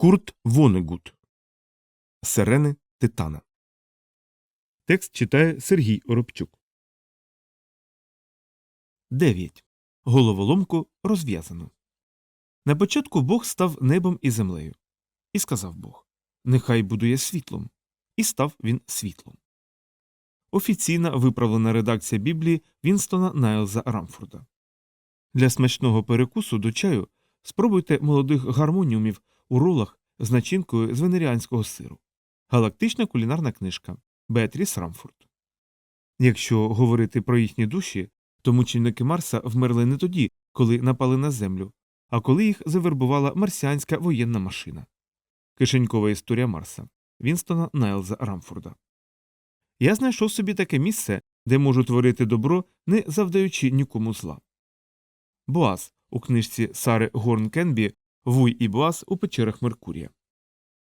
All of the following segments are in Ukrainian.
Курт Вонегут Сирени Титана. Текст читає Сергій Оробчук. 9. Головоломку розв'язано. На початку Бог став небом і землею. І сказав Бог Нехай будує світлом. І став він світлом. Офіційна виправлена редакція Біблії Вінстона Найлза Рамфорда. Для смачного перекусу до чаю спробуйте молодих гармоніумів у ролах з начинкою з венеріанського сиру. Галактична кулінарна книжка Беатріс Рамфорд. Якщо говорити про їхні душі, то мученики Марса вмерли не тоді, коли напали на землю, а коли їх завербувала марсіанська воєнна машина. Кишенькова історія Марса Вінстона Найлза Рамфорда. Я знайшов собі таке місце, де можу творити добро, не завдаючи нікому зла. Боаз у книжці Сари Горн Кенбі Вуй і Боаз у печерах Меркурія.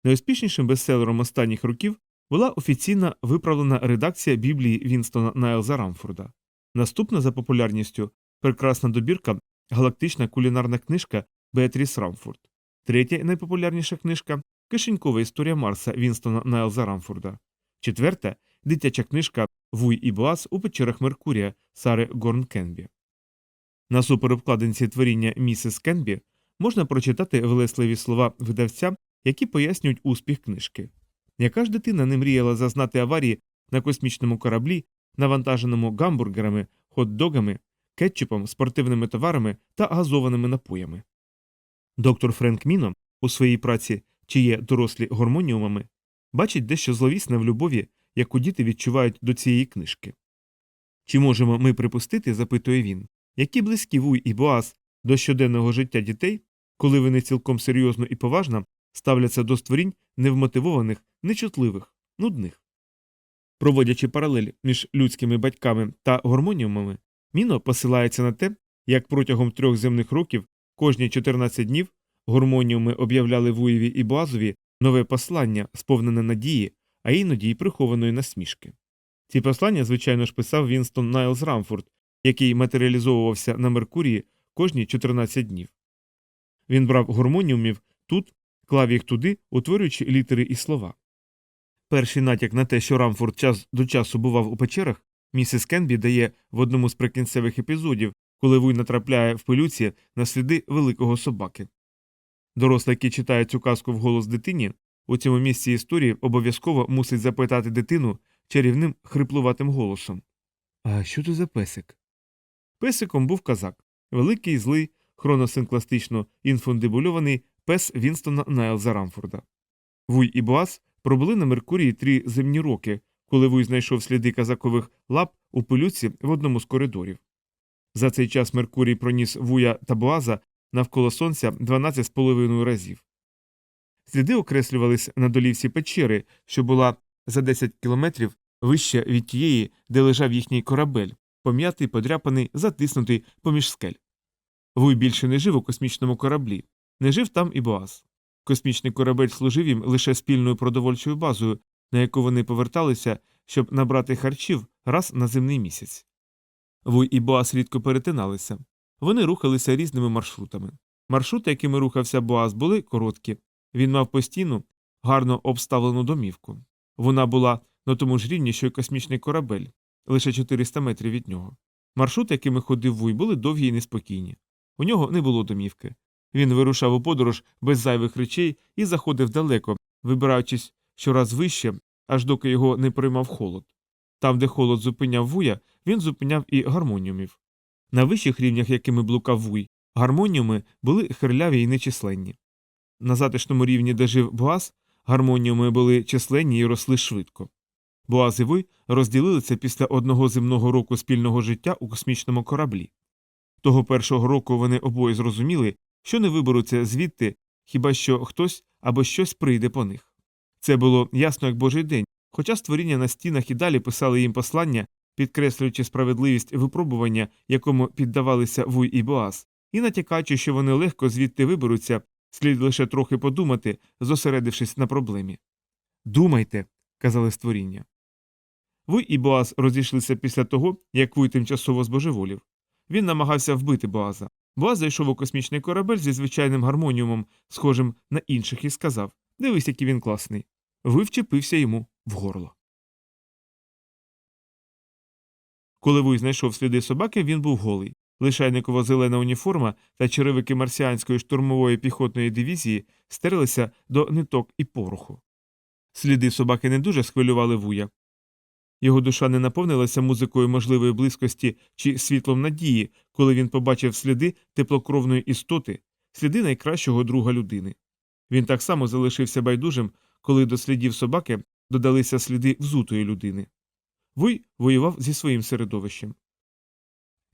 Найуспішнішим бестселером останніх років була офіційна виправлена редакція Біблії Вінстона Найлза Рамфорда. Наступна за популярністю прекрасна добірка галактична кулінарна книжка Беатріс Рамфорд. Третя найпопулярніша книжка Кишенькова історія Марса Вінстона Найлза Рамфорда. Четверта дитяча книжка Вуй і Боаз у печерах Меркурія Сари Горн Кенбі. На суперобкладинці творіння місіс Кенбі можна прочитати влесливі слова видавця, які пояснюють успіх книжки. Яка ж дитина не мріяла зазнати аварії на космічному кораблі, навантаженому гамбургерами, хот-догами, кетчупом, спортивними товарами та газованими напоями. Доктор Френк Міно у своїй праці чи є дорослі гормоніумами бачить дещо зловісне в любові, яку діти відчувають до цієї книжки. Чи можемо ми припустити, запитує він, які близькі вуй і боаз до щоденного життя дітей, коли вони цілком серйозно і поважно ставляться до створінь невмотивованих, нечутливих, нудних. Проводячи паралель між людськими батьками та гормоніумами, Міно посилається на те, як протягом трьох земних років кожні 14 днів гормоніуми об'являли Вуєві і Боазові нове послання, сповнене надії, а іноді й прихованої насмішки. Ці послання, звичайно ж, писав Вінстон Найлз Рамфорд, який матеріалізовувався на Меркурії кожні 14 днів. Він брав гормоніумів тут, клав їх туди, утворюючи літери і слова. Перший натяк на те, що Рамфорд час до часу бував у печерах, місіс Кенбі дає в одному з прикінцевих епізодів, коли Вуй натрапляє в пилюці на сліди великого собаки. Дорослий, який читає цю казку вголос дитині, у цьому місці історії обов'язково мусить запитати дитину чарівним хриплуватим голосом А що це за песик? Песиком був казак, великий, злий, хроносинкластично інфундибульований пес Вінстона Найлза Рамфорда. Вуй і Боас пробули на Меркурії три земні роки, коли Вуй знайшов сліди казакових лап у пилюці в одному з коридорів. За цей час Меркурій проніс Вуя та Боаза навколо сонця 12,5 разів. Сліди окреслювались на долівці печери, що була за 10 кілометрів вище від тієї, де лежав їхній корабель, пом'ятий, подряпаний, затиснутий поміж скель. Вуй більше не жив у космічному кораблі, не жив там і Боаз. Космічний корабель служив їм лише спільною продовольчою базою, на яку вони поверталися, щоб набрати харчів раз на земний місяць. Вуй і Боаз рідко перетиналися. Вони рухалися різними маршрутами. Маршрути, якими рухався Боаз, були короткі. Він мав постійну, гарно обставлену домівку. Вона була на тому ж рівні, що й космічний корабель, лише 400 метрів від нього. Маршрути, якими ходив Вуй, були довгі і неспокійні. У нього не було домівки. Він вирушав у подорож без зайвих речей і заходив далеко, вибираючись щораз вище, аж доки його не приймав холод. Там, де холод зупиняв вуя, він зупиняв і гармоніумів. На вищих рівнях, якими блукав вуй, гармоніуми були хирляві і нечисленні. На затишному рівні, де жив Боаз, гармоніуми були численні і росли швидко. Боаз і Вуй розділилися після одного земного року спільного життя у космічному кораблі. Того першого року вони обоє зрозуміли, що не виберуться звідти, хіба що хтось або щось прийде по них. Це було ясно як божий день, хоча створіння на стінах і далі писали їм послання, підкреслюючи справедливість випробування, якому піддавалися Вуй і Боаз, і натякаючи, що вони легко звідти виберуться, слід лише трохи подумати, зосередившись на проблемі. Думайте, казали створіння. Вуй і Боаз розійшлися після того, як Вуй тимчасово збожеволів. Він намагався вбити Боаза. Боаз зайшов у космічний корабель зі звичайним гармоніумом, схожим на інших, і сказав Дивись, який він класний. Ви вчепився йому в горло. Коли Вуй знайшов сліди собаки, він був голий. Лишайникова зелена уніформа та черевики марсіанської штурмової піхотної дивізії стерлися до ниток і пороху. Сліди собаки не дуже схвилювали вуя. Його душа не наповнилася музикою можливої близькості чи світлом надії, коли він побачив сліди теплокровної істоти, сліди найкращого друга людини. Він так само залишився байдужим, коли до слідів собаки додалися сліди взутої людини. Вуй воював зі своїм середовищем.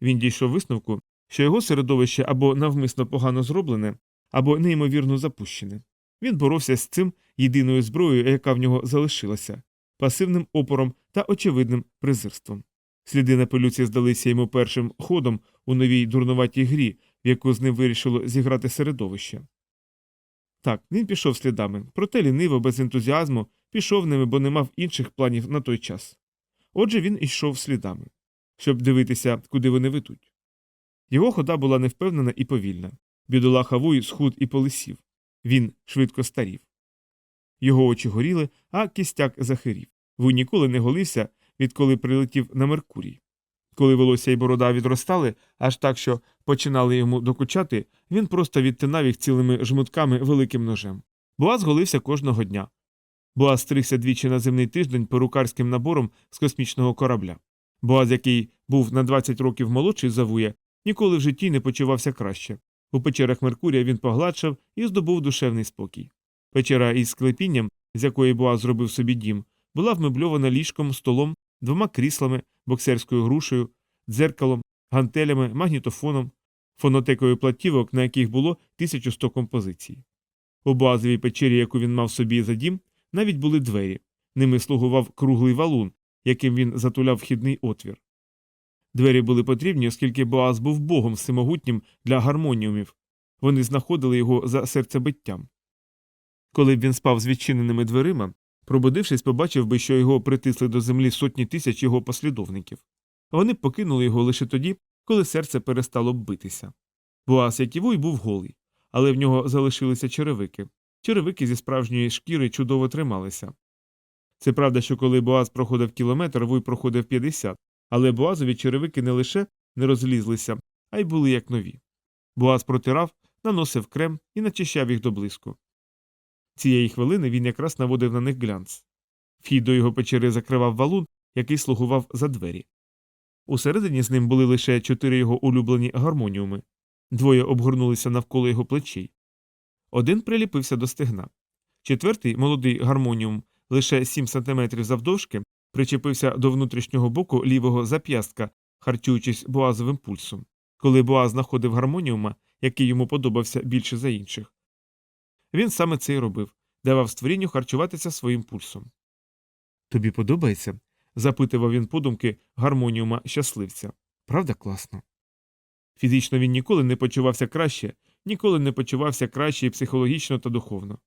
Він дійшов висновку, що його середовище або навмисно погано зроблене, або неймовірно запущене. Він боровся з цим єдиною зброєю, яка в нього залишилася пасивним опором та очевидним презирством. Сліди на пилюці здалися йому першим ходом у новій дурнуватій грі, в яку з ним вирішило зіграти середовище. Так, він пішов слідами, проте ліниво, без ентузіазму, пішов ними, бо не мав інших планів на той час. Отже, він йшов слідами, щоб дивитися, куди вони ведуть. Його хода була невпевнена і повільна. Бідолаха Вуй схуд і полисів. Він швидко старів. Його очі горіли, а кістяк захирів. Вуй ніколи не голився, відколи прилетів на Меркурій. Коли волосся і борода відростали, аж так, що починали йому докучати, він просто відтинав їх цілими жмутками великим ножем. Буаз голився кожного дня. Буаз стригся двічі на земний тиждень перукарським набором з космічного корабля. Буаз, який був на 20 років молодший за Вуя, ніколи в житті не почувався краще. У печерах Меркурія він погладшав і здобув душевний спокій. Печера із склепінням, з якої Буаз зробив собі дім, була вмебльована ліжком, столом, двома кріслами, боксерською грушею, дзеркалом, гантелями, магнітофоном, фонотекою платівок, на яких було 1100 композицій. У Буазовій печері, яку він мав собі за дім, навіть були двері. Ними слугував круглий валун, яким він затуляв вхідний отвір. Двері були потрібні, оскільки Боаз був богом всемогутнім для гармоніумів. Вони знаходили його за серцебиттям. Коли б він спав з відчиненими дверима, пробудившись, побачив би, що його притисли до землі сотні тисяч його послідовників. Вони покинули його лише тоді, коли серце перестало битися. Боаз, як і вуй, був голий, але в нього залишилися черевики. Черевики зі справжньої шкіри чудово трималися. Це правда, що коли Боаз проходив кілометр, вуй проходив 50, але Боазові черевики не лише не розлізлися, а й були як нові. Боаз протирав, наносив крем і начищав їх до блиску. Цієї хвилини він якраз наводив на них глянц. Вхід до його печери закривав валун, який слугував за двері. Усередині з ним були лише чотири його улюблені гармоніуми. Двоє обгорнулися навколо його плечей. Один приліпився до стегна. Четвертий, молодий гармоніум, лише 7 сантиметрів завдовжки, причепився до внутрішнього боку лівого зап'ястка, харчуючись боазовим пульсом. Коли Боаз знаходив гармоніума, який йому подобався більше за інших. Він саме це й робив давав створінню харчуватися своїм пульсом. Тобі подобається? запитував він подумки гармоніума щасливця. Правда, класно? Фізично він ніколи не почувався краще, ніколи не почувався краще і психологічно та духовно.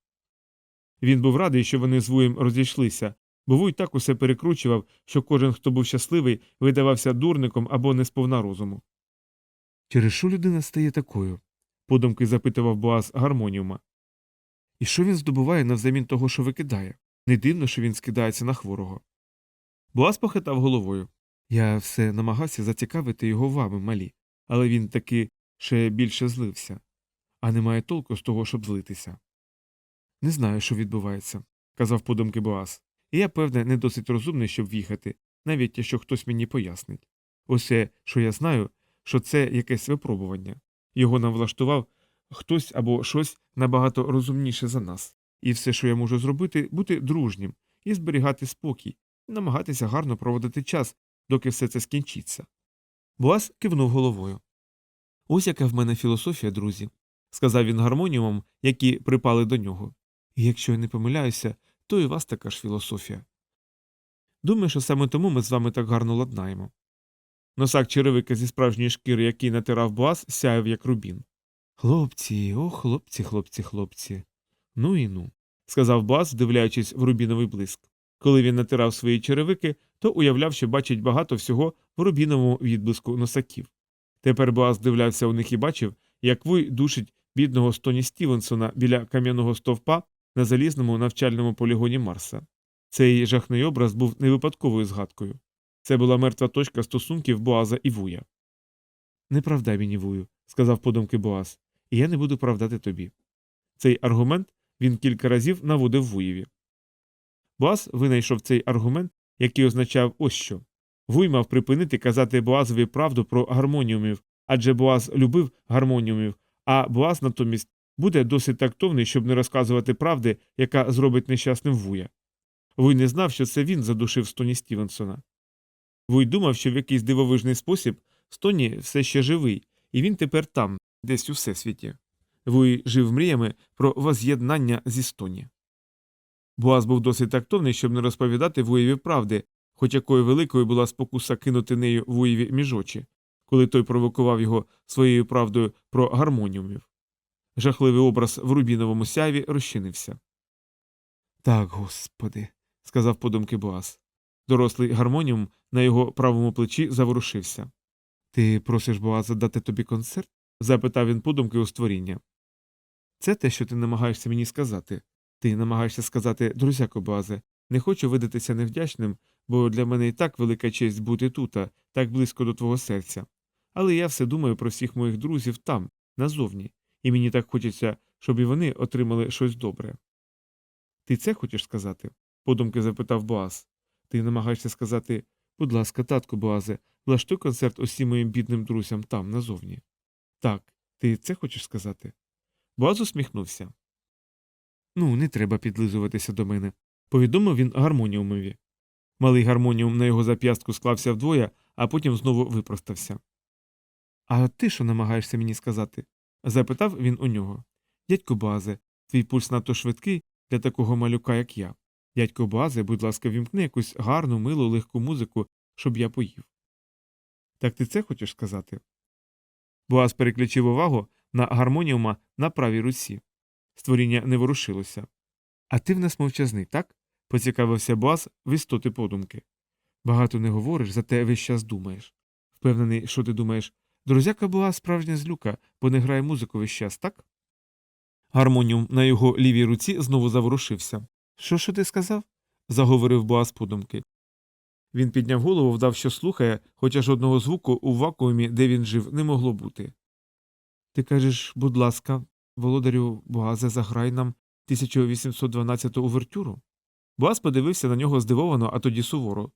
Він був радий, що вони з Вуєм розійшлися, бо Вуй так усе перекручував, що кожен, хто був щасливий, видавався дурником або не сповна розуму. Через що людина стає такою? подумки запитував Боаз гармоніума. І що він здобуває навзамін того, що викидає? Не дивно, що він скидається на хворого. Боаз похитав головою. Я все намагався зацікавити його вами, малі, але він таки ще більше злився, а немає толку з того, щоб злитися. Не знаю, що відбувається, казав подумки Боаз, і я, певне, не досить розумний, щоб в'їхати, навіть якщо хтось мені пояснить. Усе, що я знаю, що це якесь випробування. Його нам влаштував хтось або щось набагато розумніше за нас, і все, що я можу зробити, бути дружнім і зберігати спокій, намагатися гарно проводити час, доки все це скінчиться. Боас кивнув головою. Ось яка в мене філософія, друзі, сказав він гармоніумом, які припали до нього. І якщо я не помиляюся, то і у вас така ж філософія. Думаю, що саме тому ми з вами так гарно ладнаємо. Носак черевика зі справжньої шкіри, який натирав Боас, сяяв як рубін. Хлопці, о, хлопці, хлопці, хлопці. Ну і ну, сказав Бас, вдивляючись в рубіновий блиск. Коли він натирав свої черевики, то уявляв, що бачить багато всього в рубіновому відблиску носаків. Тепер Боаз дивлявся у них і бачив, як Вуй душить бідного Стоні Стівенсона біля кам'яного стовпа на залізному навчальному полігоні Марса. Цей жахний образ був не випадковою згадкою. Це була мертва точка стосунків Боаза і Вуя. Не правдай мені, Вую, сказав подумки Боаз, і я не буду правдати тобі. Цей аргумент він кілька разів наводив Вуєві. Боаз винайшов цей аргумент, який означав ось що. Вуй мав припинити казати Боазові правду про гармоніумів, адже Боаз любив гармоніумів, а Боаз натомість буде досить тактовний, щоб не розказувати правди, яка зробить нещасним Вуя. Вуй не знав, що це він задушив Стоні Стівенсона. Вуй думав, що в якийсь дивовижний спосіб Стоні все ще живий, і він тепер там, десь у всесвіті. Вуй жив мріями про воз'єднання зі Стоні. Боаз був досить тактовний, щоб не розповідати Вуєві правди, хоч якою великою була спокуса кинути нею Вуєві між очі, коли той провокував його своєю правдою про гармоніумів. Жахливий образ в рубіновому сяйві розчинився. Так, господи, сказав подумки Боаз. Дорослий гармоніум на його правому плечі заворушився. Ти просиш Боаза дати тобі концерт? Запитав він подумки у створіння. Це те, що ти намагаєшся мені сказати. Ти намагаєшся сказати, друзяко Боазе, не хочу видатися невдячним, бо для мене і так велика честь бути тут, так близько до твого серця. Але я все думаю про всіх моїх друзів там, назовні, і мені так хочеться, щоб і вони отримали щось добре. Ти це хочеш сказати? подумки запитав Боаз. Ти намагаєшся сказати будь ласка, татку Боазе, влаштуй концерт усім моїм бідним друзям там, назовні. Так, ти це хочеш сказати? Боаз усміхнувся. Ну, не треба підлизуватися до мене, повідомив він гармоніумові. Малий гармоніум на його зап'ястку склався вдвоє, а потім знову випростався. А ти що намагаєшся мені сказати? запитав він у нього. Дядько Базе, твій пульс надто швидкий для такого малюка, як я. Дядько Базе, будь ласка, вімкни якусь гарну, милу, легку музику, щоб я поїв. Так ти це хочеш сказати? Боаз переключив увагу на гармоніума на правій руці. Створіння не ворушилося. А ти в нас мовчазний, так? поцікавився Боаз в істоти подумки. Багато не говориш, зате весь час думаєш. Впевнений, що ти думаєш, друзяка була справжня злюка, бо не грає музику весь час, так? Гармоніум на його лівій руці знову заворушився. Що що ти сказав? заговорив Боаз подумки. Він підняв голову, вдав, що слухає, хоча жодного звуку у вакуумі, де він жив, не могло бути. Ти кажеш, будь ласка, володарю Боазе, заграй нам 1812 увертюру. Боаз подивився на нього здивовано, а тоді суворо.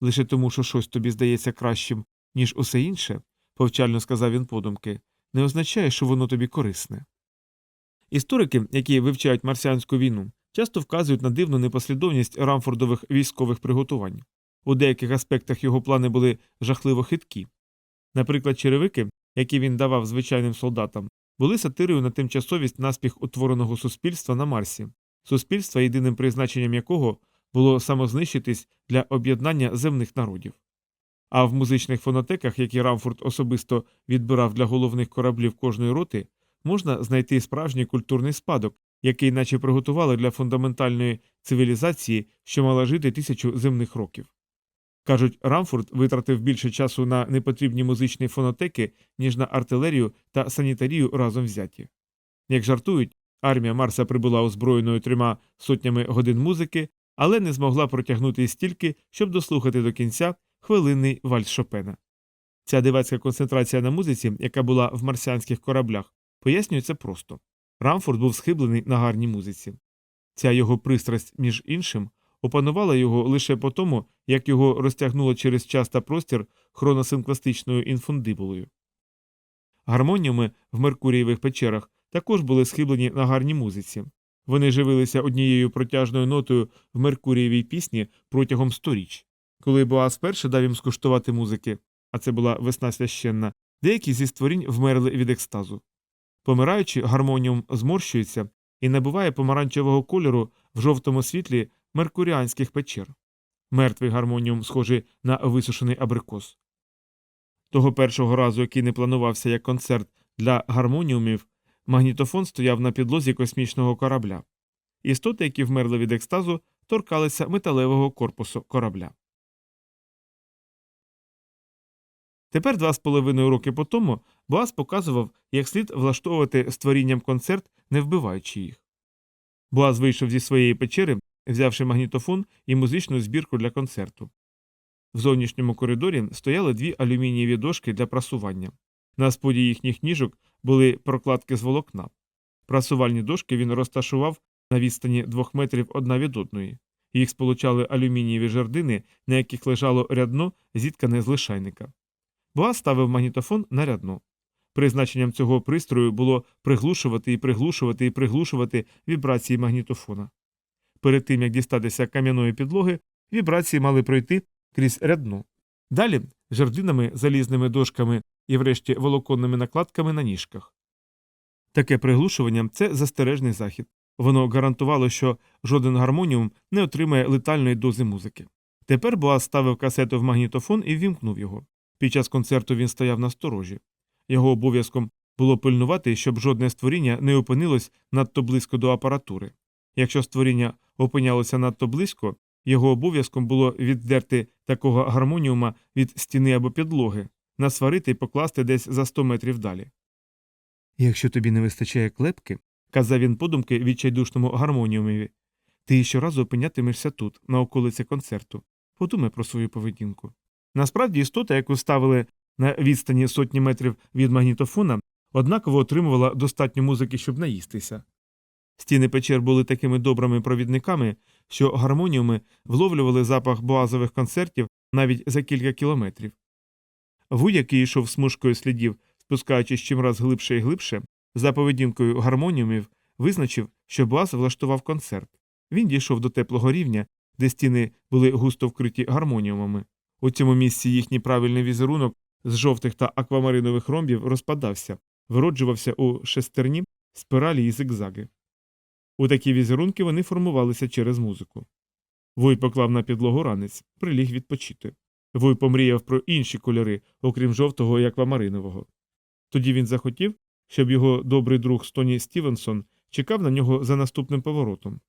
Лише тому, що щось тобі здається кращим, ніж усе інше, повчально сказав він подумки, не означає, що воно тобі корисне. Історики, які вивчають марсіанську війну, часто вказують на дивну непослідовність рамфордових військових приготувань. У деяких аспектах його плани були жахливо хиткі. Наприклад, черевики, які він давав звичайним солдатам, були сатирою на тимчасовість наспіх утвореного суспільства на Марсі, суспільства, єдиним призначенням якого було самознищитись для об'єднання земних народів. А в музичних фонотеках, які Рамфорд особисто відбирав для головних кораблів кожної роти, можна знайти справжній культурний спадок, який наче приготували для фундаментальної цивілізації, що мала жити тисячу земних років. Кажуть, Рамфорд витратив більше часу на непотрібні музичні фонотеки, ніж на артилерію та санітарію разом взяті. Як жартують, армія Марса прибула озброєною трьома сотнями годин музики, але не змогла протягнути стільки, щоб дослухати до кінця хвилинний вальс Шопена. Ця дивацька концентрація на музиці, яка була в марсіанських кораблях, пояснюється просто. Рамфорд був схиблений на гарній музиці. Ця його пристрасть, між іншим, опанувала його лише по тому, як його розтягнуло через час та простір хроносинкластичною інфундибулою. Гармоніуми в Меркурієвих печерах також були схиблені на гарній музиці. Вони живилися однією протяжною нотою в Меркурієвій пісні протягом сторіч. Коли Боас перше дав їм скуштувати музики, а це була весна священна, деякі зі створінь вмерли від екстазу. Помираючи, гармоніум зморщується і набуває помаранчевого кольору в жовтому світлі меркуріанських печер. Мертвий гармоніум схожий на висушений абрикос. Того першого разу, який не планувався як концерт для гармоніумів, магнітофон стояв на підлозі космічного корабля. Істоти, які вмерли від екстазу, торкалися металевого корпусу корабля. Тепер два з половиною роки по тому Боас показував, як слід влаштовувати створінням концерт, не вбиваючи їх. Боаз вийшов зі своєї печери, взявши магнітофон і музичну збірку для концерту. В зовнішньому коридорі стояли дві алюмінієві дошки для прасування. На споді їхніх ніжок були прокладки з волокна. Прасувальні дошки він розташував на відстані двох метрів одна від одної. Їх сполучали алюмінієві жердини, на яких лежало рядно, зіткане з лишайника. Боас ставив магнітофон на рядно. Призначенням цього пристрою було приглушувати і приглушувати і приглушувати вібрації магнітофона. Перед тим як дістатися кам'яної підлоги, вібрації мали пройти крізь рядно. Далі жердинами, залізними дошками і, врешті, волоконними накладками на ніжках. Таке приглушування це застережний захід. Воно гарантувало, що жоден гармоніум не отримає летальної дози музики. Тепер Боас ставив касету в магнітофон і ввімкнув його. Під час концерту він стояв на сторожі. Його обов'язком було пильнувати, щоб жодне створіння не опинилось надто близько до апаратури. Якщо створіння опинялося надто близько, його обов'язком було віддерти такого гармоніума від стіни або підлоги, насварити і покласти десь за 100 метрів далі. Якщо тобі не вистачає клепки, казав він подумки відчайдушному гармоніумові, ти щоразу опинятимешся тут, на околиці концерту. Подумай про свою поведінку. Насправді істота, яку ставили на відстані сотні метрів від магнітофона, однаково отримувала достатньо музики, щоб наїстися. Стіни печер були такими добрими провідниками, що гармоніуми вловлювали запах боазових концертів навіть за кілька кілометрів. Вуй, який йшов смужкою слідів, спускаючись чимраз глибше і глибше, за поведінкою гармоніумів, визначив, що Боаз влаштував концерт. Він дійшов до теплого рівня, де стіни були густо вкриті гармоніумами. У цьому місці їхній правильний візерунок з жовтих та аквамаринових ромбів розпадався, вироджувався у шестерні, спиралі і зигзаги. У такі візерунки вони формувалися через музику. Вой поклав на підлогу ранець, приліг відпочити. Вой помріяв про інші кольори, окрім жовтого і аквамаринового. Тоді він захотів, щоб його добрий друг Стоні Стівенсон чекав на нього за наступним поворотом.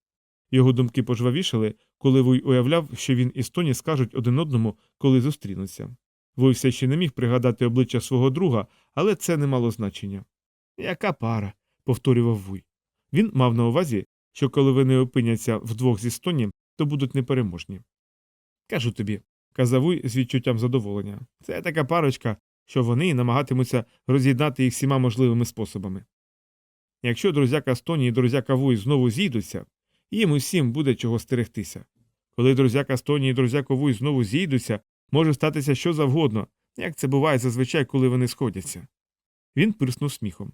Його думки пожвавішали, коли Вуй уявляв, що він і Стоні скажуть один одному, коли зустрінуться. Вуй все ще не міг пригадати обличчя свого друга, але це не мало значення. Яка пара, повторював Вуй. Він мав на увазі, що коли вони опиняться вдвох зі Стоні, то будуть непереможні. Кажу тобі, казав Вуй з відчуттям задоволення. Це така парочка, що вони намагатимуться роз'єднати їх всіма можливими способами. Якщо друзяка Стоні і друзяка Вуй знову зійдуться, їм усім буде чого стерегтися. Коли друзяка Стоні і друзяка Вуй знову зійдуться, може статися що завгодно, як це буває зазвичай, коли вони сходяться. Він пирснув сміхом.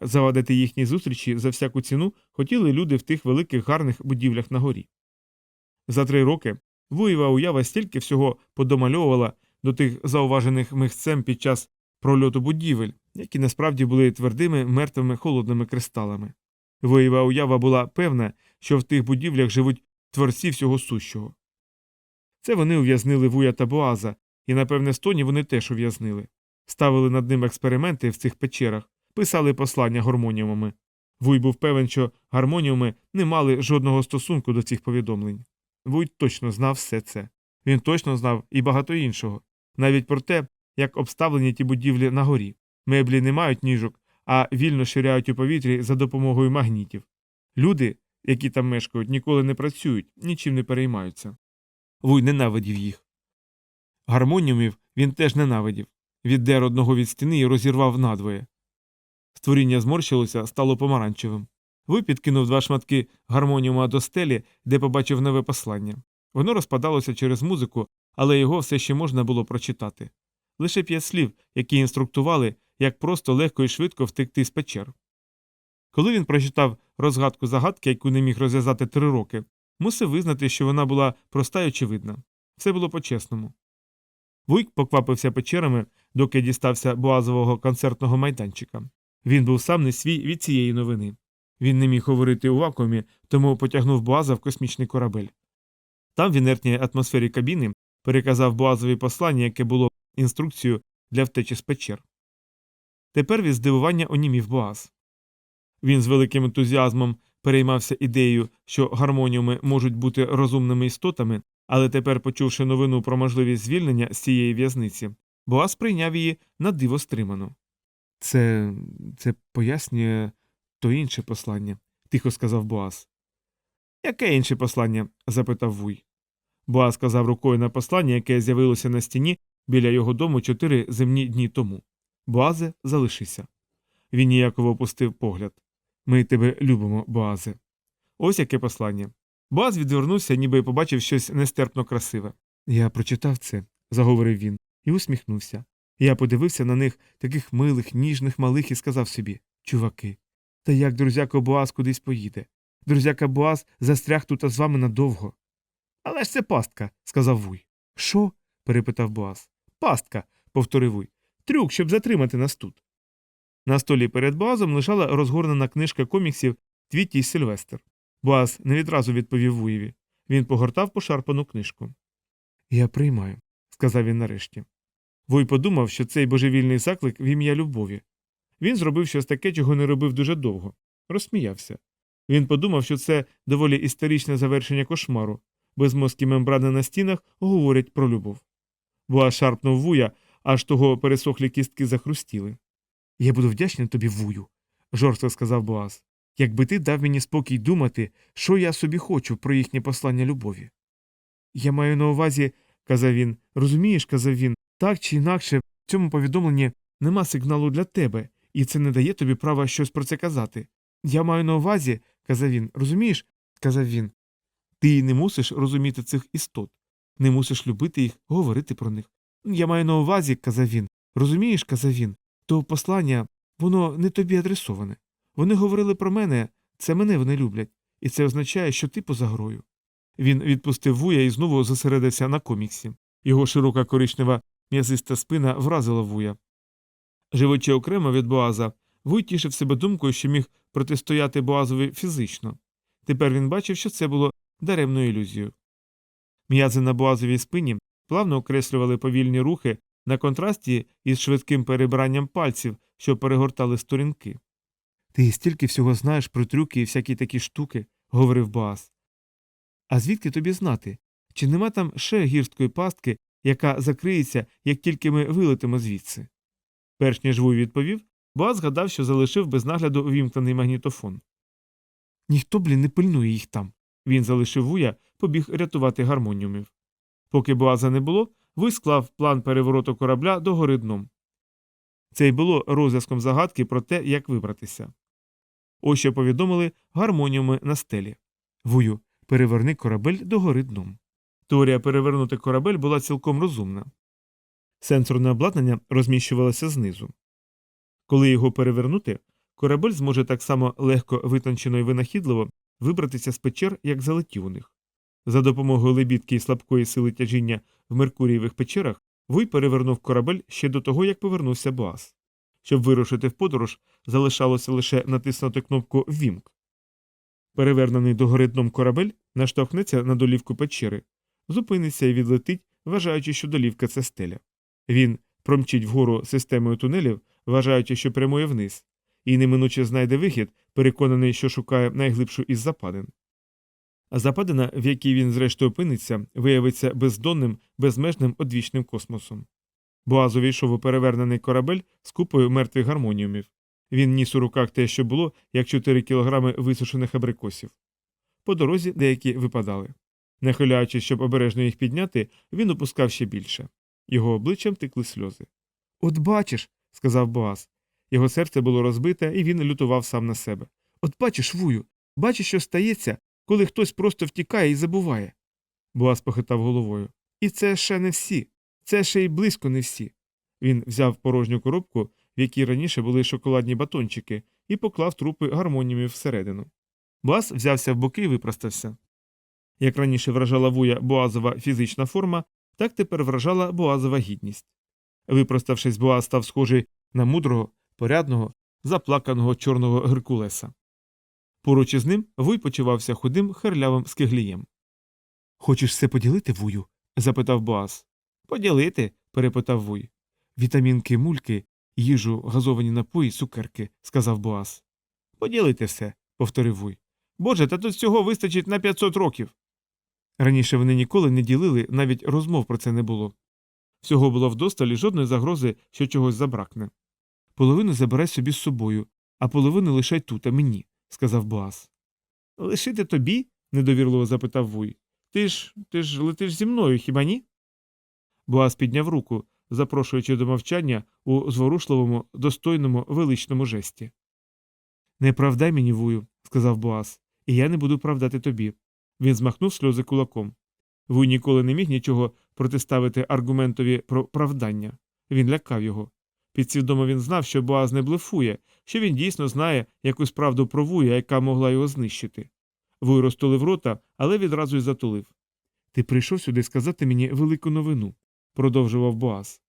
Завадити їхні зустрічі за всяку ціну хотіли люди в тих великих гарних будівлях на горі. За три роки Вуєва уява стільки всього подомальовувала до тих зауважених михцем під час прольоту будівель, які насправді були твердими, мертвими холодними кристалами. Вуєва уява була певна, що в тих будівлях живуть творці всього сущого. Це вони ув'язнили Вуя та Боаза, і, напевне, стоні вони теж ув'язнили. Ставили над ним експерименти в цих печерах, писали послання гармоніумами. Вуй був певен, що гармоніуми не мали жодного стосунку до цих повідомлень. Вуй точно знав все це. Він точно знав і багато іншого, навіть про те, як обставлені ті будівлі на горі. Меблі не мають ніжок, а вільно ширяють у повітрі за допомогою магнітів. Люди, які там мешкають, ніколи не працюють, нічим не переймаються. Вуй ненавидів їх. Гармоніумів він теж ненавидів. Віддер одного від стіни і розірвав надвоє. Створіння зморщилося, стало помаранчевим. Вуй підкинув два шматки гармоніума до стелі, де побачив нове послання. Воно розпадалося через музику, але його все ще можна було прочитати. Лише п'ять слів, які інструктували, як просто легко і швидко втекти з печер. Коли він прочитав розгадку загадки, яку не міг розв'язати три роки, мусив визнати, що вона була проста й очевидна. Все було по-чесному. Вуйк поквапився печерами, доки дістався боазового концертного майданчика. Він був сам не свій від цієї новини. Він не міг говорити у вакуумі, тому потягнув Боаза в космічний корабель. Там, в інертній атмосфері кабіни, переказав Боазові послання, яке було інструкцією для втечі з печер. Тепер від здивування онімів Боаз. Він з великим ентузіазмом переймався ідеєю, що гармоніуми можуть бути розумними істотами, але тепер, почувши новину про можливість звільнення з цієї в'язниці, Боас прийняв її на диво стримано. Це. це пояснює то інше послання, тихо сказав Боас. Яке інше послання? запитав Вуй. Боас сказав рукою на послання, яке з'явилося на стіні біля його дому чотири земні дні тому. Боазе, залишися. Він ніяково опустив погляд. Ми тебе любимо, Боазе. Ось яке послання. Боаз відвернувся, ніби побачив щось нестерпно красиве. Я прочитав це, заговорив він, і усміхнувся. Я подивився на них таких милих, ніжних, малих, і сказав собі чуваки, та як друзяко Боаз кудись поїде. Друзяка Боаз застряг тут з вами надовго. Але ж це пастка, сказав Вуй. Що? перепитав Боаз. Пастка, повторив Вуй. Трюк, щоб затримати нас тут. На столі перед Боазом лежала розгорнена книжка коміксів Твіті й Сильвестр. Боаз не відразу відповів Вуєві. Він погортав пошарпану книжку. Я приймаю, сказав він нарешті. Вуй подумав, що цей божевільний заклик в ім'я любові. Він зробив щось таке, чого не робив дуже довго. Розсміявся. Він подумав, що це доволі історичне завершення кошмару. Безмозкі мембрани на стінах говорять про любов. Боаз шарпнув вуя, аж того пересохлі кістки захрустіли. Я буду вдячний тобі, вую, жорстко сказав Боаз, якби ти дав мені спокій думати, що я собі хочу про їхнє послання любові. Я маю на увазі, казав він, розумієш, казав він, так чи інакше, в цьому повідомленні нема сигналу для тебе, і це не дає тобі права щось про це казати. Я маю на увазі, казав він, розумієш, казав він, ти не мусиш розуміти цих істот, не мусиш любити їх, говорити про них. Я маю на увазі, казав він, розумієш, казав він, то послання, воно не тобі адресоване. Вони говорили про мене, це мене вони люблять, і це означає, що ти поза грою. Він відпустив вуя і знову зосередився на коміксі. Його широка коричнева м'язиста спина вразила вуя. Живучи окремо від Боаза, Вуй тішив себе думкою, що міг протистояти Боазові фізично. Тепер він бачив, що це було даремною ілюзією. М'язи на Боазовій спині плавно окреслювали повільні рухи на контрасті із швидким перебранням пальців, що перегортали сторінки. Ти стільки всього знаєш про трюки і всякі такі штуки, говорив Боаз. А звідки тобі знати? Чи нема там ще гірсткої пастки, яка закриється, як тільки ми вилетимо звідси? Перш ніж Вуй відповів, Боаз згадав, що залишив без нагляду увімкнений магнітофон. Ніхто, блін, не пильнує їх там. Він залишив вуя, побіг рятувати гармоніумів. Поки Боаза не було, Вуй склав план перевороту корабля до гори дном. Це й було розв'язком загадки про те, як вибратися. Ось що повідомили гармоніуми на стелі. Вую, переверни корабель до гори дном. Теорія перевернути корабель була цілком розумна. Сенсорне обладнання розміщувалося знизу. Коли його перевернути, корабель зможе так само легко витончено і винахідливо вибратися з печер, як залетів у них. За допомогою лебідки і слабкої сили тяжіння в Меркурієвих печерах Вуй перевернув корабель ще до того, як повернувся Боас. Щоб вирушити в подорож, залишалося лише натиснути кнопку Вімк. Перевернений догори дном корабель наштовхнеться на долівку печери, зупиниться і відлетить, вважаючи, що долівка це стеля. Він промчить вгору системою тунелів, вважаючи, що прямує вниз, і неминуче знайде вихід, переконаний, що шукає найглибшу із западин. А западина, в якій він зрештою опиниться, виявиться бездонним, безмежним одвічним космосом. Боаз увійшов у перевернений корабель з купою мертвих гармоніумів. Він ніс у руках те, що було, як 4 кілограми висушених абрикосів. По дорозі деякі випадали. Нахиляючись, щоб обережно їх підняти, він опускав ще більше. Його обличчям текли сльози. От бачиш, сказав Боаз. Його серце було розбите, і він лютував сам на себе. От бачиш, вую, бачиш, що стається, коли хтось просто втікає і забуває. Боаз похитав головою. І це ще не всі. Це ще й близько не всі. Він взяв порожню коробку, в якій раніше були шоколадні батончики, і поклав трупи гармоніумів всередину. Боаз взявся в боки і випростався. Як раніше вражала вуя Боазова фізична форма, так тепер вражала Боазова гідність. Випроставшись, Боаз став схожий на мудрого, порядного, заплаканого чорного Геркулеса. Поруч із ним вуй почувався худим, херлявим скиглієм. Хочеш все поділити, вую? запитав Боаз. Поділити? перепитав вуй. Вітамінки, мульки, їжу, газовані напої, цукерки, сказав Боаз. Поділити все, повторив вуй. Боже, та тут цього вистачить на 500 років. Раніше вони ніколи не ділили, навіть розмов про це не було. Всього було вдосталь і жодної загрози, що чогось забракне. Половину забирай собі з собою, а половину лишай тут, а мені, сказав Боас. Лишити тобі? недовірливо запитав Вуй. Ти ж ти ж летиш зі мною, хіба ні? Боас підняв руку, запрошуючи до мовчання у зворушливому, достойному, величному жесті. Не правдай мені, вую, сказав Боас, і я не буду правдати тобі. Він змахнув сльози кулаком. Вуй ніколи не міг нічого протиставити аргументові про правдання. Він лякав його. Підсвідомо він знав, що Боаз не блефує, що він дійсно знає якусь правду про вуя, яка могла його знищити. Вуй розтулив рота, але відразу й затулив. Ти прийшов сюди сказати мені велику новину, продовжував Боаз.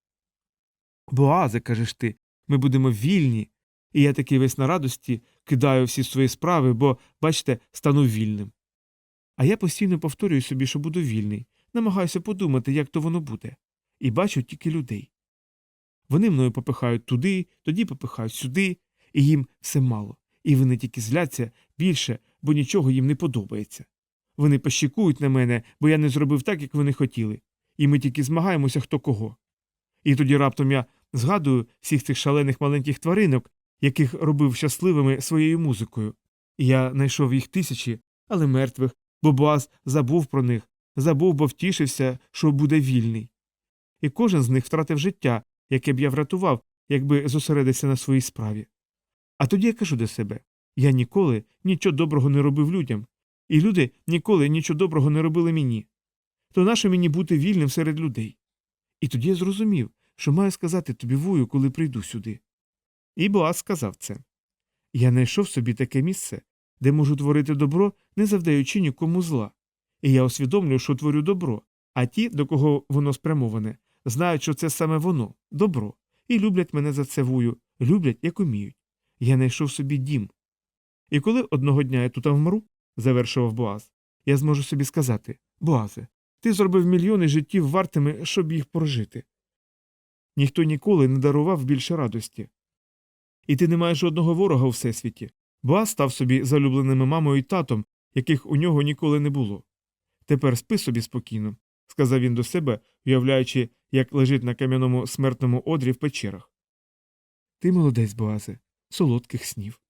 Боазе, кажеш ти, ми будемо вільні. І я такий весь на радості кидаю всі свої справи, бо, бачите, стану вільним. А я постійно повторюю собі, що буду вільний, намагаюся подумати, як то воно буде, і бачу тільки людей. Вони мною попихають туди, тоді попихають сюди, і їм все мало, і вони тільки зляться більше, бо нічого їм не подобається. Вони пощікують на мене, бо я не зробив так, як вони хотіли, і ми тільки змагаємося хто кого. І тоді раптом я згадую всіх цих шалених маленьких тваринок, яких робив щасливими своєю музикою. І Я знайшов їх тисячі, але мертвих, бо Боаз забув про них, забув, бо втішився, що буде вільний. І кожен з них втратив життя, яке б я врятував, якби зосередився на своїй справі. А тоді я кажу до себе я ніколи нічого доброго не робив людям, і люди ніколи нічого доброго не робили мені. То нащо мені бути вільним серед людей? І тоді я зрозумів, що маю сказати тобі вую, коли прийду сюди. І Боаз сказав це. Я знайшов собі таке місце, де можу творити добро, не завдаючи нікому зла. І я усвідомлюю, що творю добро, а ті, до кого воно спрямоване, знають, що це саме воно добро, і люблять мене за це вую, люблять, як уміють. Я знайшов собі дім. І коли одного дня я тут вмру, завершував Боаз, я зможу собі сказати Боазе, ти зробив мільйони життів вартими, щоб їх прожити. Ніхто ніколи не дарував більше радості. І ти не маєш жодного ворога у всесвіті. Боаз став собі залюбленими мамою і татом, яких у нього ніколи не було. Тепер спи собі спокійно, сказав він до себе, уявляючи, як лежить на кам'яному смертному одрі в печерах. Ти молодець, Боазе, солодких снів.